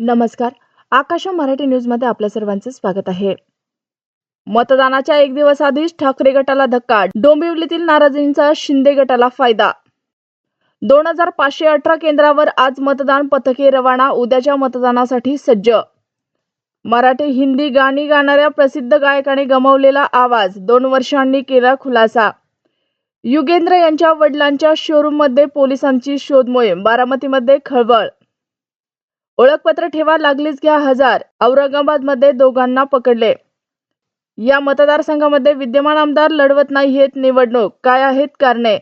नमस्कार. आकाश मराठी न्यूजमध्ये आपल्या सर्वांचे स्वागत आहे. मतदानाच्या एक दिवस आधीच ठाकरे गटाला धक्का डोंबिवलीतील नाराजींचा शिंदे गटाला फायदा. दोन हजार पाचशे अठरा केंद्रावर आज मतदान पथके रवाना उद्याच्या मतदानासाठी सज्ज. मराठी हिंदी गाणी गाणाऱ्या प्रसिद्ध गायकाने गमावलेला आवाज दोन वर्षांनी केला खुलासा. युगेंद्र यांच्या वडिलांच्या शोरूममध्ये पोलिसांची शोध मोहीम बारामतीमध्ये खळबळ. ओळखपत्र ठेवा लागलीच घ्या हजार. औरंगाबादमध्ये दोघांना पकडले. या मतदारसंघामध्ये विद्यमान आमदार लढवत नाहीयेत निवडणूक. काय आहेत कारणे?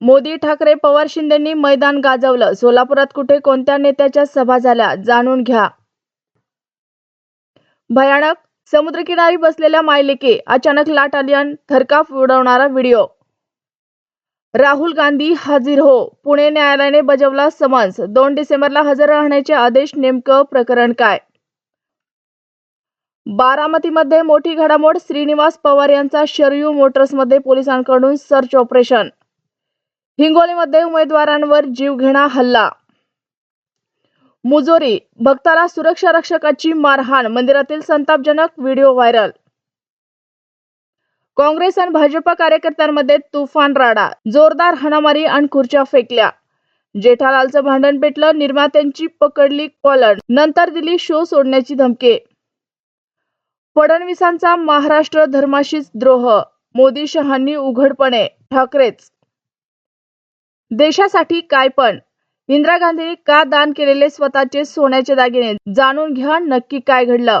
मोदी ठाकरे पवार शिंदेंनी मैदान गाजवलं. सोलापुरात कुठे कोणत्या नेत्याच्या सभा झाल्या? जाणून घ्या. भयानक समुद्रकिनारी बसलेल्या मायलिके. अचानक लाट आली आणि थरकाफ उडवणारा व्हिडिओ. राहुल गांधी हजर हो. पुणे न्यायालयाने बजावला समन्स. दोन डिसेंबरला हजर राहण्याचे आदेश नेमकं प्रकरण काय? बारामतीमध्ये मोठी घडामोड. श्रीनिवास पवार यांचा शरयू मोटर्समध्ये पोलिसांकडून सर्च ऑपरेशन. हिंगोलीमध्ये उमेदवारांवर जीवघेणा हल्ला. मुजोरी. भक्ताला सुरक्षा रक्षकाची मारहाण. मंदिरातील संतापजनक व्हिडिओ व्हायरल. काँग्रेस आणि भाजपा कार्यकर्त्यांमध्ये तुफान राडा जोरदार हाणामारी आणि खुर्च्या फेकल्या. जेठालालचं भांडण पेटलं निर्मात्यांची पकडली कॉलर नंतर दिली शो सोडण्याची धमके. फडणवीसांचा महाराष्ट्र धर्माशीच द्रोह मोदी शहांनी उघडपणे ठाकरेच. देशासाठी काय पण इंदिरा गांधींनी का दान केलेले स्वतःचे सोन्याचे दागिने जाणून घ्या नक्की काय घडलं.